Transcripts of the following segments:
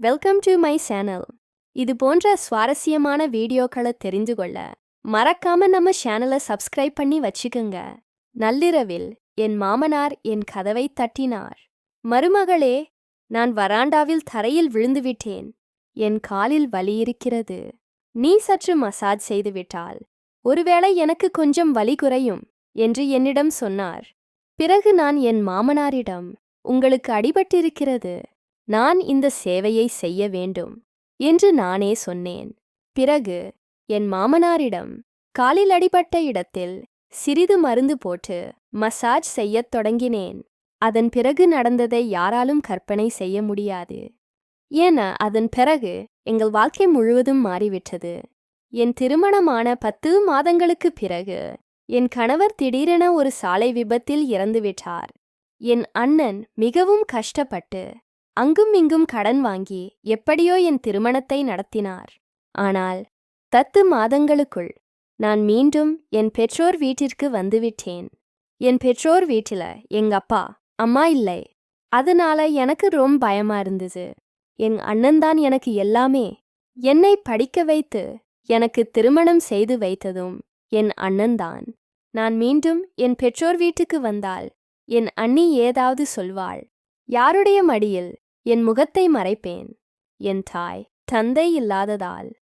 Welcome to my channel இது போன்ற சுவாரஸ்யமான வீடியோக்களை தெரிந்து கொள்ள மறக்காம நம்ம சேனலை சப்ஸ்கிரைப் பண்ணி வச்சுக்குங்க. நள்ளிரவில் என் மாமனார் என் கதவை தட்டினார். மருமகளே நான் வராண்டாவில் தரையில் விழுந்துவிட்டேன். என் காலில் வலி இருக்கிறது. நீ சற்று மசாஜ் செய்துவிட்டால் ஒருவேளை எனக்கு கொஞ்சம் வலி குறையும் என்று என்னிடம் சொன்னார். பிறகு நான் என் மாமனாரிடம் உங்களுக்கு அடிபட்டிருக்கிறது. நான் இந்த சேவையை செய்ய வேண்டும் என்று நானே சொன்னேன். பிறகு என் மாமனாரிடம் காலில் அடிபட்ட இடத்தில் சிறிது மருந்து போட்டு மசாஜ் செய்யத் தொடங்கினேன். அதன் பிறகு நடந்ததை யாராலும் கற்பனை செய்ய முடியாது. என அதன் பிறகு எங்கள் வாழ்க்கை முழுவதும் மாறிவிட்டது. என் திருமணமான பத்து மாதங்களுக்குப் பிறகு என் கணவர் திடீரென ஒரு சாலை விபத்தில் இறந்துவிட்டார். என் அண்ணன் மிகவும் கஷ்டப்பட்டு அங்கும் இங்கும் கடன் வாங்கி எப்படியோ என் திருமணத்தை நடத்தினார். ஆனால் பத்து மாதங்களுக்குள் நான் மீண்டும் என் பெற்றோர் வீட்டிற்கு வந்துவிட்டேன். என் பெற்றோர் வீட்டில எங்க அப்பா அம்மா இல்லை. அதனால எனக்கு ரொம்ப பயமா இருந்தது. என் அண்ணன்தான் எனக்கு எல்லாமே. என்னை படிக்க வைத்து எனக்கு திருமணம் செய்து வைத்ததும் என் அண்ணன்தான் நான் மீண்டும் என் பெற்றோர் வீட்டுக்கு வந்தால் என் அண்ணி ஏதாவது சொல்வாள். யாருடைய மடியில் என் முகத்தை மறைப்பேன். என் தாய் தந்தை இல்லாததால்.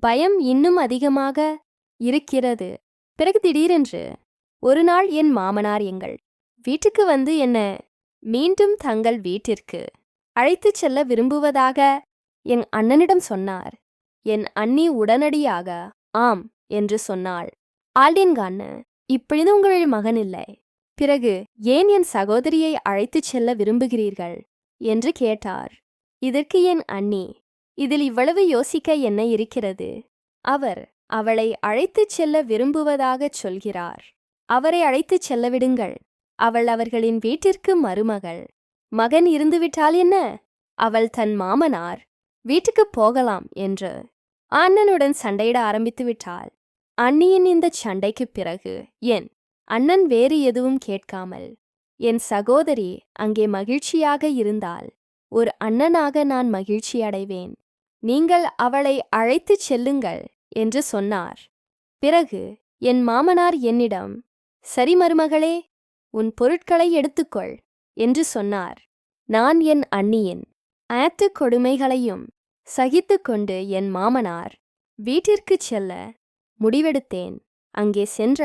பயம் இன்னும் அதிகமாக இருக்கிறது. பிறகு திடீரென்று ஒரு நாள் என் மாமனார் எங்கள் வீட்டுக்கு வந்து என்ன மீண்டும் தங்கள் வீட்டிற்கு அழைத்துச் செல்ல விரும்புவதாக என் அண்ணனிடம் சொன்னார். என் அண்ணி உடனடியாக ஆம் என்று சொன்னாள். ஆல்டின்க அண்ணன் இப்பொழுது உங்களின் மகன் இல்லை. பிறகு ஏன் என் சகோதரியை அழைத்துச் செல்ல விரும்புகிறீர்கள்? என்று கேட்டார். இதற்கு என் அண்ணி இதில் இவ்வளவு யோசிக்க என்ன இருக்கிறது? அவர் அவளை அழைத்துச் செல்ல விரும்புவதாகச் சொல்கிறார். அவரை அழைத்துச் செல்ல விடுங்கள் அவள் அவர்களின் வீட்டிற்கு மருமகள். மகன் இருந்துவிட்டால் என்ன? அவள் தன் மாமனார். வீட்டுக்குப் போகலாம் என்று. அண்ணனுடன் சண்டையிட ஆரம்பித்து விட்டாள். அண்ணியின் இந்த சண்டைக்குப் பிறகு என் அண்ணன் வேறு எதுவும் கேட்காமல் என் சகோதரி அங்கே மகிழ்ச்சியாக இருந்தால் ஒரு அண்ணனாக நான் மகிழ்ச்சி அடைவேன். நீங்கள் அவளை அழைத்துச் செல்லுங்கள் என்று சொன்னார். பிறகு என் மாமனார் என்னிடம் சரி மருமகளே உன் பொருட்களை எடுத்துக்கொள் என்று சொன்னார். நான் என் அண்ணியின் அனைத்து கொடுமைகளையும் சகித்துக்கொண்டு என் மாமனார் வீட்டிற்குச் செல்ல முடிவெடுத்தேன். அங்கே சென்ற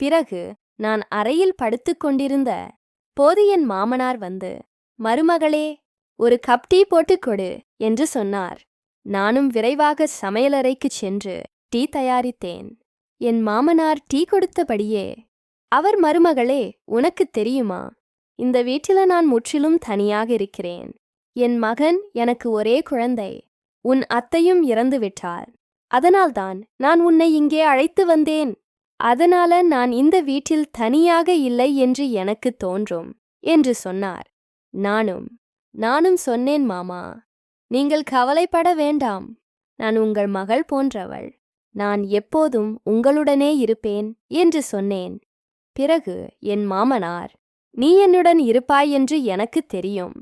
பிறகு நான் அறையில் படுத்துக் கொண்டிருந்த போது என் மாமனார் வந்து மருமகளே ஒரு கப் டீ போட்டுக் கொடு என்று சொன்னார். நானும் விரைவாக சமையலறைக்குச் சென்று டீ தயாரித்தேன். என் மாமனார் டீ கொடுத்தபடியே அவர் மருமகளே உனக்குத் தெரியுமா? இந்த வீட்டில நான் முற்றிலும் தனியாக இருக்கிறேன். என் மகன் எனக்கு ஒரே குழந்தை. உன் அத்தையும் இறந்து விட்டார் அதனால்தான் நான் உன்னை இங்கே அழைத்து வந்தேன் அதனால நான் இந்த வீட்டில் தனியாக இல்லை என்று எனக்கு தோன்றும் என்று சொன்னார். நானும் நானும் சொன்னேன் மாமா. நீங்கள் கவலைப்பட வேண்டாம். நான் உங்கள் மகள் போன்றவள். நான் எப்போதும் உங்களுடனே இருப்பேன் என்று சொன்னேன். பிறகு என் மாமனார் நீ என்னுடன் இருப்பாய் என்று எனக்கு தெரியும்.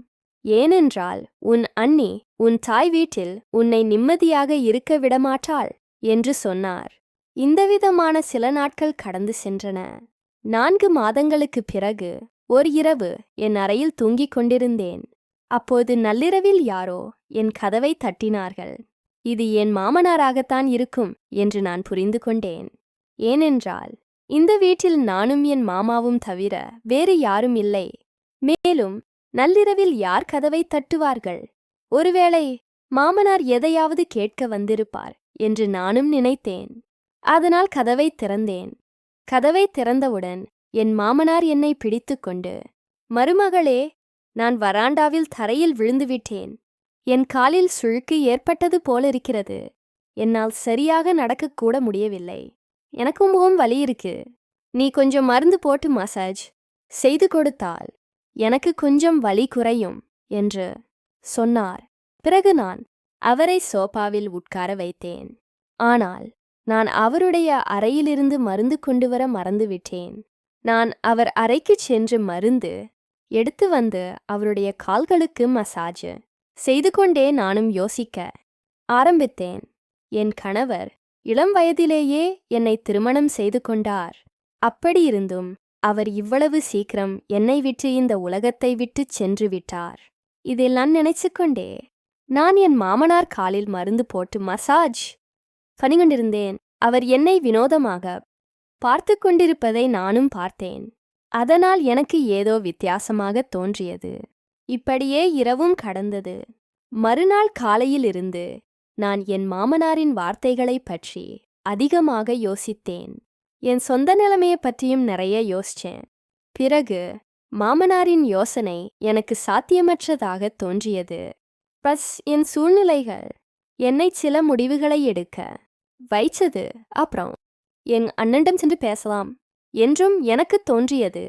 ஏனென்றால் உன் அண்ணி உன் தாய் வீட்டில் உன்னை நிம்மதியாக இருக்க விடமாட்டாள் என்று சொன்னார். இந்தவிதமான சில நாட்கள் கடந்து சென்றன. நான்கு மாதங்களுக்குப் பிறகு ஒரு இரவு என் அறையில் தூங்கிக் கொண்டிருந்தேன். அப்போது நள்ளிரவில் யாரோ என் கதவை தட்டினார்கள். இது என் மாமனாராகத்தான் இருக்கும் என்று நான் புரிந்து கொண்டேன். ஏனென்றால் இந்த வீட்டில் நானும் என் மாமாவும் தவிர வேறு யாரும் இல்லை. மேலும் நள்ளிரவில் யார் கதவை தட்டுவார்கள்? ஒருவேளை மாமனார் எதையாவது கேட்க வந்திருப்பார் என்று நானும் நினைத்தேன். அதனால் கதவை திறந்தேன். கதவை திறந்தவுடன் என் மாமனார் என்னை பிடித்துக்கொண்டு மருமகளே நான் வராண்டாவில் தரையில் விழுந்துவிட்டேன். என் காலில் சுழுக்கு ஏற்பட்டது போலிருக்கிறது. என்னால் சரியாக நடக்கக்கூட முடியவில்லை. எனக்கும் முகம் வலி இருக்கு. நீ கொஞ்சம் மருந்து போட்டு மசாஜ் செய்து கொடுத்தால் எனக்கு கொஞ்சம் வலி குறையும் என்று சொன்னார். பிறகு நான் அவரை சோபாவில் உட்கார வைத்தேன். ஆனால் நான் அவருடைய அறையிலிருந்து மருந்து கொண்டு வர மறந்துவிட்டேன். நான் அவர் அறைக்குச் சென்று மருந்து எடுத்து வந்து அவருடைய கால்களுக்கு மசாஜ் செய்து கொண்டே நானும் யோசிக்க ஆரம்பித்தேன். என் கணவர் இளம் வயதிலேயே என்னை திருமணம் செய்து கொண்டார். அப்படியிருந்தும் அவர் இவ்வளவு சீக்கிரம் என்னை விட்டு இந்த உலகத்தை விட்டுச் சென்று விட்டார். இதெல்லாம் நினைச்சுக்கொண்டே நான் என் மாமனார் காலில் மருந்து போட்டு மசாஜ் பணிகொண்டிருந்தேன் அவர் என்னை வினோதமாக பார்த்து கொண்டிருப்பதை நானும் பார்த்தேன். அதனால் எனக்கு ஏதோ வித்தியாசமாக தோன்றியது. இப்படியே இரவும் கடந்தது. மறுநாள் காலையிலிருந்து நான் என் மாமனாரின் வார்த்தைகளைப் பற்றி அதிகமாக யோசித்தேன். என் சொந்த நிலைமையைப் பற்றியும் நிறைய யோசிச்சேன் பிறகு மாமனாரின் யோசனை எனக்கு சாத்தியமற்றதாக தோன்றியது. பஸ் என் சூழ்நிலைகள். என்னை சில முடிவுகளை எடுக்க வைச்சது அப்புறம் என் அண்ணனிடம் சென்று பேசலாம் என்றும் எனக்கு தோன்றியது.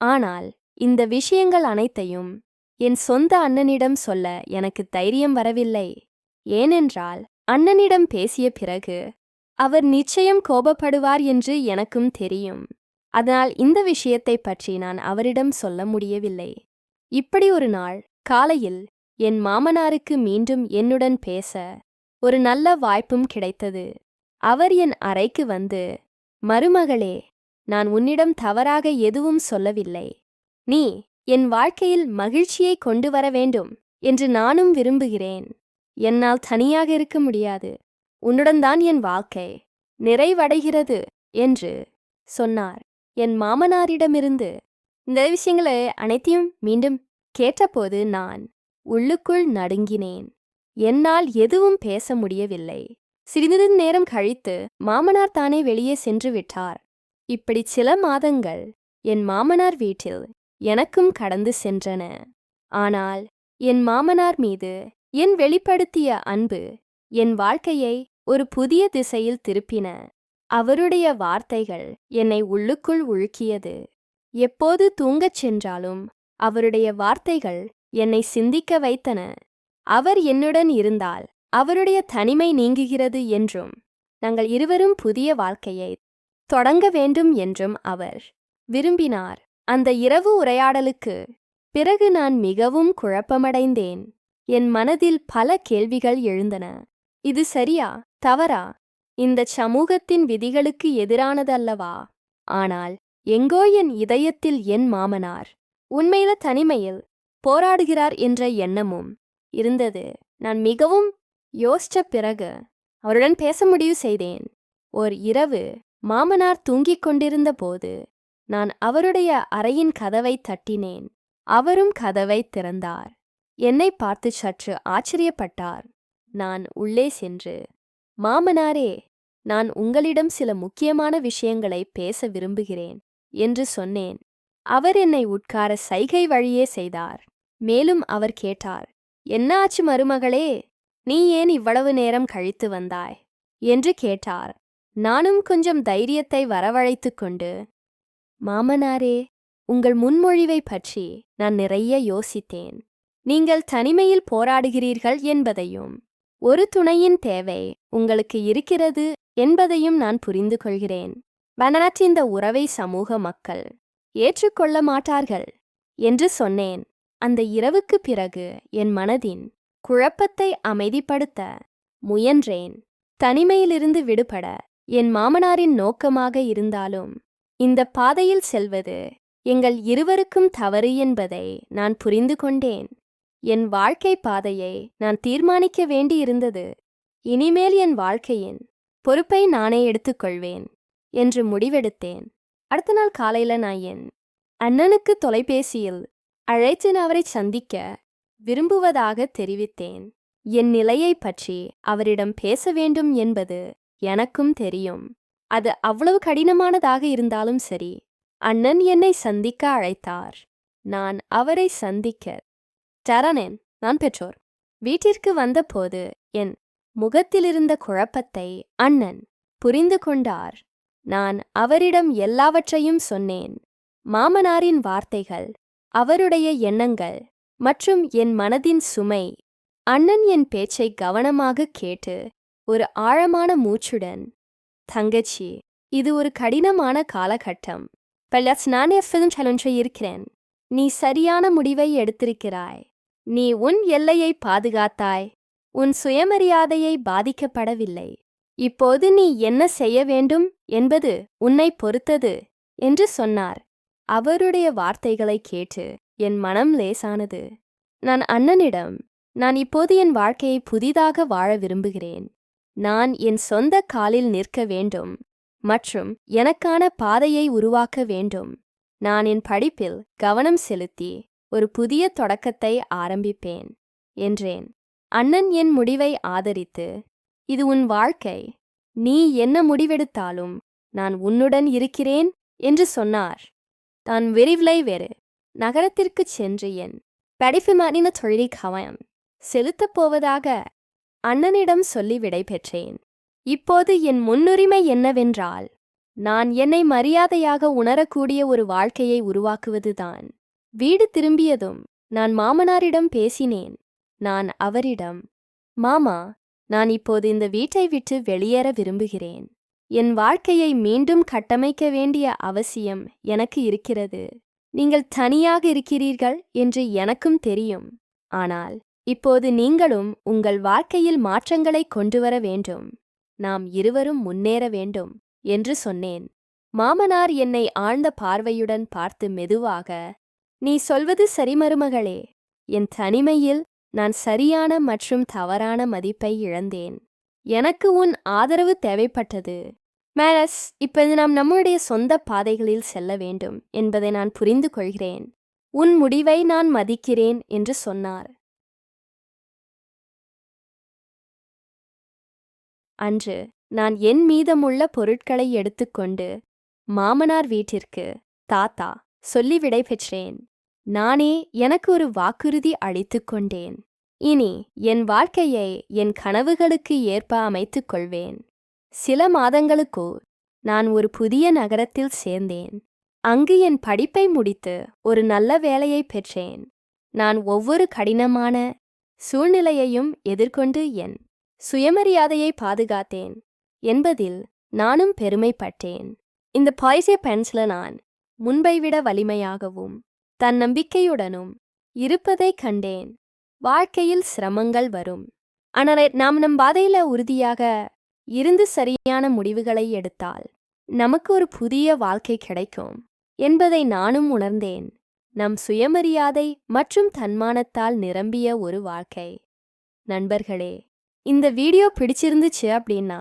ஆனால் இந்த விஷயங்கள் அனைத்தையும் என் சொந்த அண்ணனிடம் சொல்ல எனக்கு தைரியம் வரவில்லை. ஏனென்றால் அண்ணனிடம் பேசிய பிறகு அவர் நிச்சயம் கோபப்படுவார் என்று எனக்கும் தெரியும். அதனால் இந்த விஷயத்தைப் பற்றி நான் அவரிடம் சொல்ல முடியவில்லை. இப்படி ஒரு நாள் காலையில் என் மாமனாருக்கு மீண்டும் என்னுடன் பேச ஒரு நல்ல வாய்ப்பும் கிடைத்தது. அவர் என் அறைக்கு வந்து மருமகளே நான் உன்னிடம் தவறாக எதுவும் சொல்லவில்லை. நீ என் வாழ்க்கையில் மகிழ்ச்சியை கொண்டு வர வேண்டும் என்று நானும் விரும்புகிறேன். என்னால் தனியாக இருக்க முடியாது. உன்னுடன் தான் என் வாழ்க்கை நிறைவடைகிறது என்று சொன்னார். என் மாமனாரிடமிருந்து இந்த விஷயங்களை அனைத்தையும் மீண்டும் கேட்டபோது நான் உள்ளுக்குள் நடுங்கினேன். என்னால் எதுவும் பேச முடியவில்லை. சிறிது நேரம் கழித்து மாமனார் தானே வெளியே சென்று விட்டார். இப்படி சில மாதங்கள் என் மாமனார் வீட்டில் எனக்கும் கடந்து சென்றன. ஆனால் என் மாமனார் மீது என் வெளிப்படுத்திய அன்பு என் வாழ்க்கையை ஒரு புதிய திசையில் திருப்பின. அவருடைய வார்த்தைகள் என்னை உள்ளுக்குள் உழுக்கியது. எப்போது தூங்கச் சென்றாலும் அவருடைய வார்த்தைகள் என்னை சிந்திக்க வைத்தன. அவர் என்னுடன் இருந்தால் அவருடைய தனிமை நீங்குகிறது என்றும் நாங்கள் இருவரும் புதிய வாழ்க்கையை தொடங்க வேண்டும் என்றும் அவர் விரும்பினார். அந்த இரவு உரையாடலுக்கு பிறகு நான் மிகவும் குழப்பமடைந்தேன். என் மனதில் பல கேள்விகள் எழுந்தன. இது சரியா தவறா? இந்த சமூகத்தின் விதிகளுக்கு எதிரானதல்லவா? ஆனால் எங்கோ என் இதயத்தில் என் மாமனார் உண்மையில தனிமையில் போராடுகிறார் என்ற எண்ணமும் இருந்தது. நான் மிகவும் யோசிச்ச பிறகு அவருடன் பேச முடிவு செய்தேன். ஓர் இரவு மாமனார் தூங்கிக் கொண்டிருந்த போது நான் அவருடைய அறையின் கதவை தட்டினேன். அவரும் கதவை திறந்தார். என்னை பார்த்து சற்று ஆச்சரியப்பட்டார். நான் உள்ளே சென்று மாமனாரே நான் உங்களிடம் சில முக்கியமான விஷயங்களை பேச விரும்புகிறேன் என்று சொன்னேன். அவர் என்னை உட்கார சைகை வழியே செய்தார். மேலும் அவர் கேட்டார் என்ன ஆச்சு மருமகளே? நீ ஏன் இவ்வளவு நேரம் கழித்து வந்தாய்? என்று கேட்டார் நானும் கொஞ்சம் தைரியத்தை வரவழைத்துக் கொண்டு மாமனாரே உங்கள் முன்மொழிவை பற்றி நான் நிறைய யோசித்தேன். நீங்கள் தனிமையில் போராடுகிறீர்கள் என்பதையும் ஒரு துணையின் தேவை உங்களுக்கு இருக்கிறது என்பதையும் நான் புரிந்து கொள்கிறேன். வனநாட்டின் இந்த உறவை சமூக மக்கள் ஏற்றுக்கொள்ள மாட்டார்கள் என்று சொன்னேன். அந்த இரவுக்கு பிறகு என் மனதின் குழப்பத்தை அமைதிப்படுத்த முயன்றேன். தனிமையிலிருந்து விடுபட என் மாமனாரின் நோக்கமாக இருந்தாலும் இந்த பாதையில் செல்வது எங்கள் இருவருக்கும் தவறு என்பதை நான் புரிந்து கொண்டேன். என் வாழ்க்கை பாதையை நான் தீர்மானிக்க வேண்டியிருந்தது இனிமேல் என் வாழ்க்கையின் பொறுப்பை நானே எடுத்துக்கொள்வேன் என்று முடிவெடுத்தேன். அடுத்த நாள் காலையில நான் என் அண்ணனுக்கு தொலைபேசியில் அழைத்து அவரை சந்திக்க விரும்புவதாக தெரிவித்தேன். என் நிலையைப் பற்றி அவரிடம் பேச வேண்டும் என்பது எனக்கும் தெரியும். அது அவ்வளவு கடினமானதாக இருந்தாலும் சரி அண்ணன் என்னை சந்திக்க அழைத்தார். நான் அவரை சந்திக்க சரணேன் நான் பெற்றோர். வீட்டிற்கு வந்தபோது என் முகத்திலிருந்த குழப்பத்தை அண்ணன் புரிந்து கொண்டார். நான் அவரிடம் எல்லாவற்றையும் சொன்னேன். மாமனாரின் வார்த்தைகள் அவருடைய எண்ணங்கள் மற்றும் என் மனதின் சுமை. அண்ணன் என் பேச்சை கவனமாக கேட்டு ஒரு ஆழமான மூச்சுடன் தங்கச்சி இது ஒரு கடினமான காலகட்டம். பல நான் எஃப்எதும் சேலஞ்சை இருக்கிறேன். நீ சரியான முடிவை எடுத்திருக்கிறாய். நீ உன் எல்லையை பாதுகாத்தாய். உன் சுயமரியாதையை பாதிக்கப்படவில்லை. இப்போது நீ என்ன செய்ய வேண்டும் என்பது உன்னை பொறுத்தது என்று சொன்னார். அவருடைய வார்த்தைகளை கேட்டு என் மனம் லேசானது. நான் அண்ணனிடம் நான் இப்போது என் வாழ்க்கையை புதிதாக வாழ விரும்புகிறேன். நான் என் சொந்த காலில் நிற்க வேண்டும். மற்றும் எனக்கான பாதையை உருவாக்க வேண்டும். நான் என் படிப்பில் கவனம் செலுத்தி ஒரு புதிய தொடக்கத்தை ஆரம்பிப்பேன் என்றேன். அண்ணன் என் முடிவை ஆதரித்து இது உன் வாழ்க்கை. நீ என்ன முடிவெடுத்தாலும் நான் உன்னுடன் இருக்கிறேன் என்று சொன்னார். தான் விரிவிலை வேறு. நகரத்திற்குச் சென்று என் படிப்பு மாறின தொழிலை கவயம் செலுத்தப் போவதாக அண்ணனிடம் சொல்லி விடை பெற்றேன். இப்போது என் முன்னுரிமை என்னவென்றால் நான் என்னை மரியாதையாக உணரக்கூடிய ஒரு வாழ்க்கையை உருவாக்குவதுதான் வீடு திரும்பியதும் நான் மாமனாரிடம் பேசினேன். நான் அவரிடம் மாமா நான் இப்போது இந்த வீட்டை விட்டு வெளியேற விரும்புகிறேன். என் வாழ்க்கையை மீண்டும் கட்டமைக்க வேண்டிய அவசியம் எனக்கு இருக்கிறது. நீங்கள் தனியாக இருக்கிறீர்கள் என்று எனக்கும் தெரியும். ஆனால் இப்போது நீங்களும் உங்கள் வாழ்க்கையில் மாற்றங்களை கொண்டு வர வேண்டும். நாம் இருவரும் முன்னேற வேண்டும் என்று சொன்னேன். மாமனார் என்னை ஆழ்ந்த பார்வையுடன் பார்த்து மெதுவாக நீ சொல்வது சரி மருமகளே. என் தனிமையில் நான் சரியான மற்றும் தவறான மதிப்பை இழந்தேன். எனக்கு உன் ஆதரவு தேவைப்பட்டது. மேலஸ் இப்போது நாம் நம்முடைய சொந்த பாதைகளில் செல்ல வேண்டும் என்பதை நான் புரிந்து கொள்கிறேன். உன் முடிவை நான் மதிக்கிறேன் என்று சொன்னார். அன்று நான் என் மீதமுள்ள பொருட்களை எடுத்துக்கொண்டு மாமனார் வீட்டிற்கு தாத்தா சொல்லி விடை பெற்றேன். நானே எனக்கு ஒரு வாக்குறுதி அளித்துக் கொண்டேன் இனி என் வாழ்க்கையை என் கனவுகளுக்கு ஏற்ப அமைத்துக் கொள்வேன். சில மாதங்களுக்கோ நான் ஒரு புதிய நகரத்தில் சேர்ந்தேன். அங்கு என் படிப்பை முடித்து ஒரு நல்ல வேலையை பெற்றேன். நான் ஒவ்வொரு கடினமான சூழ்நிலையையும் எதிர்கொண்டு என் சுயமரியாதையை பாதுகாத்தேன் என்பதில் நானும் பெருமைப்பட்டேன். இந்த பாய்சே பென்ஸ்ல நான் முன்பை விட வலிமையாகவும் தன்னம்பிக்கையுடனும் இருப்பதைக் கண்டேன். வாழ்க்கையில் சிரமங்கள் வரும். ஆனால் நாம் நம் பாதையில உறுதியாக இருந்து சரியான முடிவுகளை எடுத்தால் நமக்கு ஒரு புதிய வாழ்க்கை கிடைக்கும் என்பதை நானும் உணர்ந்தேன். நம் சுயமரியாதை மற்றும் தன்மானத்தால் நிரம்பிய ஒரு வாழ்க்கை. நண்பர்களே இந்த வீடியோ பிடிச்சிருந்துச்சு அப்படின்னா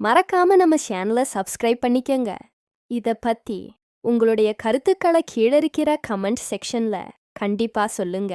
மறக்காம நம்ம சேனலை சப்ஸ்கிரைப் பண்ணிக்கங்க. இத பத்தி உங்களுடைய கருத்துக்களை கீழிருக்கிற கமெண்ட் செக்ஷன்ல கண்டிப்பா சொல்லுங்க.